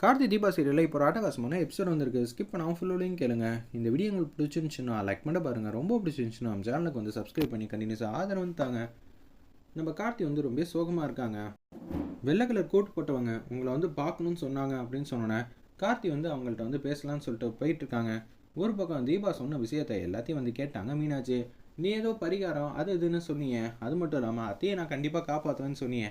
கார்த்தி தீபா சீரியலில் இப்போ ராட்டகாசமான எபிசோட் வந்திருக்கு. ஸ்கிப் பண்ணாமல் ஃபுல்லோடையும் கேளுங்க. இந்த வீடியோ உங்களுக்கு பிடிச்சிருந்துச்சுன்னா லைக் பண்ண பாருங்கள் ரொம்ப பிடிச்சிருந்துச்சுன்னா நம்ம சேனலுக்கு வந்து சப்ஸ்கிரைப் பண்ணி கண்டினியூஸாக ஆதரவு வந்து தாங்க. நம்ம கார்த்தி வந்து ரொம்ப சோகமாக இருக்காங்க. வெள்ளை கலர் கோட் போட்டவங்க உங்களை வந்து பார்க்கணும்னு சொன்னாங்க அப்படின்னு சொன்னோன்னே கார்த்தி வந்து அவங்கள்ட்ட வந்து பேசலாம்னு சொல்லிட்டு போயிட்டு இருக்காங்க. ஒரு பக்கம் தீபா சொன்ன விஷயத்தை எல்லாத்தையும் வந்து கேட்டாங்க மீனாட்சி. நீ ஏதோ பரிகாரம் அது இதுன்னு சொன்னீங்க அது மட்டும் இல்லாமல் அத்தையை நான் கண்டிப்பாக காப்பாற்றுவேன்னு சொன்னீங்க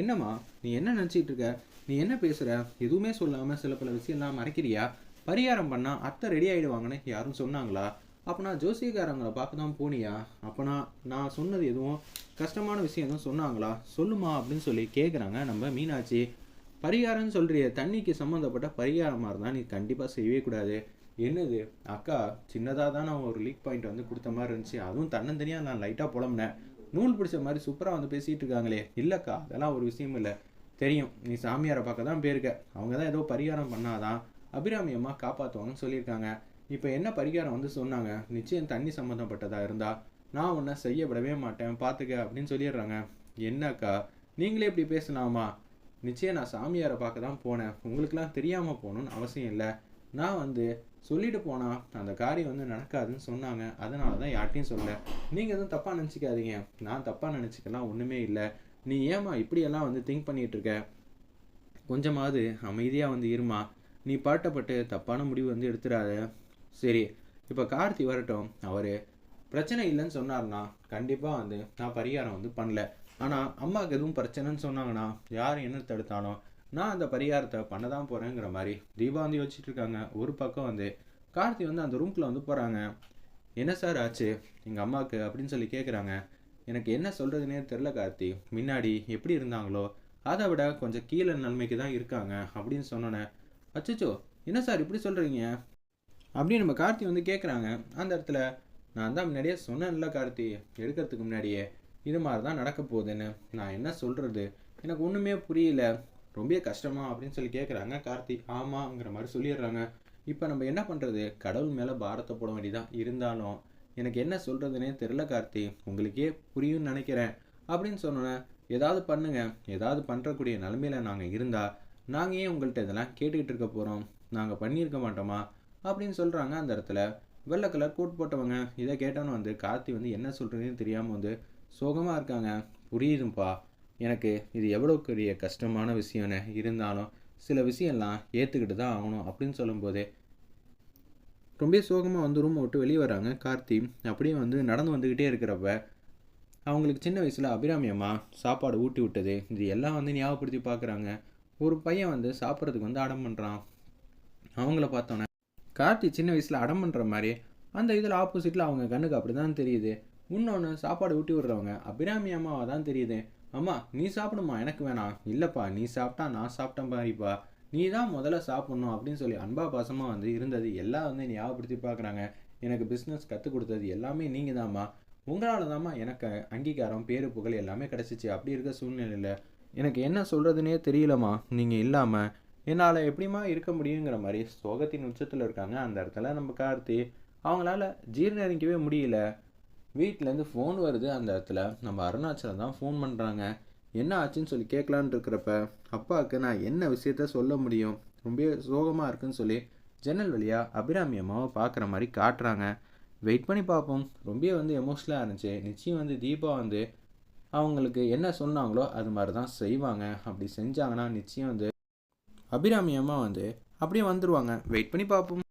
என்னம்மா நீ என்ன நினச்சிட்டு இருக்க? நீ என்ன பேசுகிற எதுவுமே சொல்லாமல் சில பல விஷயம்லாம் மறைக்கிறியா? பரிகாரம் பண்ணால் அத்தை ரெடி ஆகிடுவாங்கன்னு யாரும் சொன்னாங்களா? அப்போனா ஜோசியக்காரங்களை பார்க்க தான் போனியா? அப்போனா நான் சொன்னது எதுவும் கஷ்டமான விஷயம் எதுவும் சொன்னாங்களா? சொல்லுமா அப்படின்னு சொல்லி கேட்குறாங்க நம்ம மீனாட்சி. பரிகாரம்னு சொல்கிறிய தண்ணிக்கு சம்மந்தப்பட்ட பரிகாரமாக இருந்தால் நீ கண்டிப்பாக செய்யவே கூடாது. என்னது? அக்கா சின்னதாக தான் நான் ஒரு லீக் பாயிண்ட் வந்து கொடுத்த மாதிரி இருந்துச்சு. அதுவும் தன்னந்தனியாக நான் லைட்டாக புலம்புனேன். நூல் பிடிச்ச மாதிரி சூப்பராக வந்து பேசிகிட்டு இருக்காங்களே. இல்லைக்கா அதெல்லாம் ஒரு விஷயம் இல்லை. தெரியும். நீ சாமியாரை பார்க்க தான் போயிருக்க. அவங்க தான் ஏதோ பரிகாரம் பண்ணாதான் அபிராமி அம்மா காப்பாற்றுவாங்கன்னு சொல்லியிருக்காங்க. இப்போ என்ன பரிகாரம் வந்து சொன்னாங்க? நிச்சயம் தண்ணி சம்மந்தப்பட்டதாக இருந்தா? நான் உன்னை செய்ய விடவே மாட்டேன். பார்த்துக்க அப்படின்னு சொல்லிடுறாங்க. என்னக்கா? நீங்களே இப்படி பேசலாமா? நிச்சயம் நான் சாமியாரை பார்க்க தான் போனேன். உங்களுக்கெல்லாம் தெரியாமல் போகணுன்னு அவசியம் இல்லை. நான் வந்து சொல்லிட்டு போனால் அந்த காரியம் வந்து நடக்காதுன்னு சொன்னாங்க. அதனால தான் யார்ட்டையும் சொல்ல நீங்கள் எதுவும் தப்பாக நினச்சிக்காதீங்க. நான் தப்பாக நினச்சிக்கலாம். ஒன்றுமே இல்லை. நீ ஏமா இப்படியெல்லாம் வந்து திங்க் பண்ணிட்டு இருக்க கொஞ்சமாவது அமைதியாக வந்து இருமா. நீ பாட்டப்பட்டு தப்பான முடிவு வந்து எடுத்துடாத. சரி இப்போ கார்த்தி வரட்டும். அவர் பிரச்சனை இல்லைன்னு சொன்னார்னா கண்டிப்பாக வந்து நான் பரிகாரம் வந்து பண்ணல. ஆனால் அம்மாவுக்கு எதுவும் பிரச்சனைன்னு சொன்னாங்கன்னா யார் என்ன தடுத்தாலும் நான் அந்த பரிகாரத்தை பண்ண தான் போகிறேங்கிற மாதிரி தீபா வந்து யோசிச்சுட்டு இருக்காங்க ஒரு பக்கம் வந்து கார்த்தி வந்து அந்த ரூம்குள்ளே வந்து போகிறாங்க என்ன சார் ஆச்சு? எங்கள் அம்மாவுக்கு அப்படின்னு சொல்லி கேட்குறாங்க எனக்கு என்ன சொல்கிறதுனே தெரில கார்த்தி. முன்னாடி எப்படி இருந்தாங்களோ அதை விட கொஞ்சம் கீழே நன்மைக்கு தான் இருக்காங்க அப்படின்னு சொன்னோன்னே அச்சோ என்ன சார் இப்படி சொல்கிறீங்க அப்படின்னு நம்ம கார்த்தி வந்து கேட்குறாங்க அந்த இடத்துல நான் தான் முன்னாடியே சொன்னேன்ல கார்த்தி. எடுக்கிறதுக்கு முன்னாடியே. இது மாதிரி தான் நடக்க போகுதுன்னு. நான் என்ன சொல்கிறது எனக்கு ஒன்றுமே புரியல. ரொம்ப கஷ்டமா அப்படின்னு சொல்லி கேட்குறாங்க கார்த்தி. ஆமாங்கிற மாதிரி சொல்லிடுறாங்க. இப்போ நம்ம என்ன பண்ணுறது கடவுள் மேலே பாரத்தை போட வேண்டியதான் இருந்தாலும் எனக்கு என்ன சொல்கிறதுனே தெரில கார்த்தி. உங்களுக்கே புரியும்னு நினைக்கிறேன். அப்படின்னு சொன்னோன்னே ஏதாவது பண்ணுங்க. ஏதாவது பண்ணுறக்கூடிய நிலமையில நாங்கள் இருந்தால் நாங்கள் ஏன் உங்கள்கிட்ட இதெல்லாம் கேட்டுக்கிட்டு இருக்க போகிறோம் நாங்கள் பண்ணியிருக்க மாட்டோமா? அப்படின்னு சொல்கிறாங்க அந்த இடத்துல. வெள்ளை கலர் கோட் போட்டவங்க இதை கேட்டோன்னு வந்து கார்த்தி வந்து என்ன சொல்கிறதுன்னு தெரியாமல் வந்து சோகமாக இருக்காங்க. புரியுதுப்பா எனக்கு இது எவ்வளோ பெரிய கஷ்டமான விஷயம்னு இருந்தாலும் சில விஷயம்லாம் ஏற்றுக்கிட்டு தான் ஆகணும். அப்படின்னு சொல்லும்போது ரொம்ப சோகமாக வந்து ரூமை விட்டு வெளியே வராங்க கார்த்தி. அப்படியே வந்து நடந்து வந்துக்கிட்டே இருக்கிறப்ப அவங்களுக்கு சின்ன வயசில் அபிராமி அம்மா சாப்பாடு ஊட்டி விட்டது. இது எல்லாம் வந்து ஞாபகப்படுத்தி பார்க்குறாங்க ஒரு பையன் வந்து சாப்பிட்றதுக்கு வந்து அடம் பண்ணுறான் அவங்கள பார்த்தோன்னே கார்த்தி சின்ன வயசில் அடம் பண்ணுற மாதிரி அந்த இதில் ஆப்போசிட்டில் அவங்க கண்ணுக்கு அப்படி தான் தெரியுது. இன்னொன்று சாப்பாடு ஊட்டி விடுறவங்க அபிராமி அம்மாவை தான் தெரியுது. அம்மா நீ சாப்பிடுமா? எனக்கு வேணாம். இல்லைப்பா நீ சாப்பிட்டா நான் சாப்பிட்டேன் பாரிப்பா. நீ தான் முதல்ல சாப்பிட்ணும் அப்படின்னு சொல்லி அன்பா பாசமாக வந்து இருந்தது எல்லாம் வந்து ஞாபகப்படுத்தி பார்க்குறாங்க. எனக்கு பிஸ்னஸ் கற்றுக் கொடுத்தது எல்லாமே நீங்கள் தாம்மா உங்களால் தாம்மா எனக்கு அங்கீகாரம் பேரு புகழ் எல்லாமே கிடச்சிச்சு. அப்படி இருக்க சூழ்நிலையில் எனக்கு என்ன சொல்கிறதுனே தெரியலம்மா. நீங்கள் இல்லாமல் என்னால் எப்படிமா இருக்க முடியுங்கிற மாதிரி சோகத்தின் உச்சத்தில் இருக்காங்க. அந்த இடத்துல நம்ம கார்த்தி அவங்களால ஜீர்ணரிக்கவே முடியல. வீட்டிலேருந்து ஃபோன் வருது அந்த இடத்துல. நம்ம அருணாச்சலம் தான் ஃபோன் பண்ணுறாங்க என்ன ஆச்சுன்னு சொல்லி கேட்கலான் இருக்கிறப்ப அப்பாவுக்கு நான் என்ன விஷயத்த சொல்ல முடியும்? ரொம்ப சோகமாக இருக்குன்னு சொல்லி ஜன்னல் வழியாக அபிராமி அம்மாவை பார்க்குற மாதிரி காட்டுறாங்க. வெயிட் பண்ணி பார்ப்போம். ரொம்ப வந்து எமோஷ்னலாக இருந்துச்சு. நிச்சயம் வந்து தீபா வந்து அவங்களுக்கு என்ன சொன்னாங்களோ அது மாதிரி தான் செய்வாங்க. அப்படி செஞ்சாங்கன்னா நிச்சயம் வந்து அபிராமி அம்மா வந்து அப்படியே வந்துடுவாங்க வெயிட் பண்ணி பார்ப்போம்.